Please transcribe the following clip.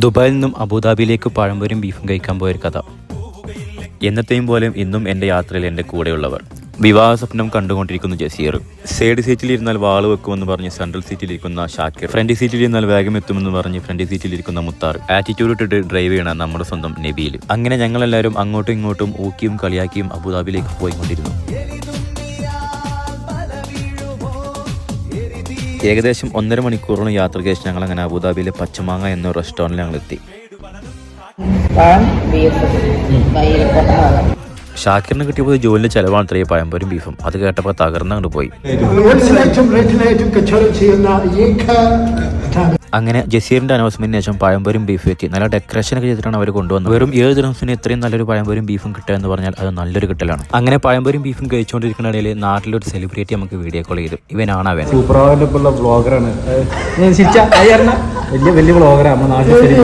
ദുബായിൽ നിന്നും അബുദാബിയിലേക്ക് പഴംപൊരും ബീഫും കഴിക്കാൻ പോയൊരു കഥ. എന്നത്തെയും പോലെയും ഇന്നും എന്റെ യാത്രയിൽ എന്റെ കൂടെയുള്ളവർ. വിവാഹ സ്വപ്നം കണ്ടുകൊണ്ടിരിക്കുന്നു ജസീർ. സൈഡ് സീറ്റിൽ ഇരുന്നാൽ വാൾ വെക്കുമെന്ന് പറഞ്ഞ് സെൻട്രൽ സീറ്റിലിരിക്കുന്ന ഷാക്കിർ. ഫ്രണ്ട് സീറ്റിൽ ഇരുന്നാൽ വേഗം എത്തുമെന്ന് പറഞ്ഞ് ഫ്രണ്ട് സീറ്റിലിരിക്കുന്ന മുത്താർ. ആറ്റിറ്റ്യൂഡ് ഇട്ടിട്ട് ഡ്രൈവ് ചെയ്യണം നമ്മുടെ സ്വന്തം നബിയിൽ അങ്ങനെ ഞങ്ങളെല്ലാവരും അങ്ങോട്ടും ഇങ്ങോട്ടും ഊക്കിയും കളിയാക്കിയും അബുദാബിയിലേക്ക് പോയിക്കൊണ്ടിരുന്നു. ഏകദേശം ഒന്നര മണിക്കൂറോളം യാത്ര ചെയ്ത് ഞങ്ങൾ അങ്ങനെ അബുദാബിയിലെ പച്ചമാങ്ങ എന്ന റെസ്റ്റോറന്റിൽ ഞങ്ങൾ എത്തി ഷാക്കിറിന് കിട്ടിയ പോയി ജോലിന്റെ കിട്ടിയപ്പോൾ ചിലവാണ് ഇത്രയും പഴംപൊരും ബീഫും അത് കേട്ടപ്പോൾ തകർന്നങ്ങോട്ട് പോയി. അങ്ങനെ ജസീറിന്റെ അനൗൺസ്മെന്റിന് ശേഷം പഴംപൊരും ബീഫ് എത്തി നല്ല ഡെക്കറേഷനൊക്കെ ചെയ്തിട്ടാണ് അവർ കൊണ്ടുവന്നത്. വെറും ഏഴ് ദിവസത്തിന് ഇത്രയും നല്ലൊരു പഴംപൊരും ബീഫും കിട്ടുക എന്ന് പറഞ്ഞാൽ അത് നല്ലൊരു കിട്ടലാണ്. അങ്ങനെ പഴംപൊരും ബീഫും കഴിച്ചുകൊണ്ടിരിക്കുന്ന ഇടയിൽ നാട്ടിലൊരു സെലിബ്രിറ്റി നമുക്ക് വീഡിയോ കോൾ ചെയ്തു. ഇവനാണ് അവൻ. സൂപ്പർ ബ്ലോഗറാണ് വലിയ വലിയ ബ്ലോഗറാണ് നമ്മുടെ നാട്ടിൽ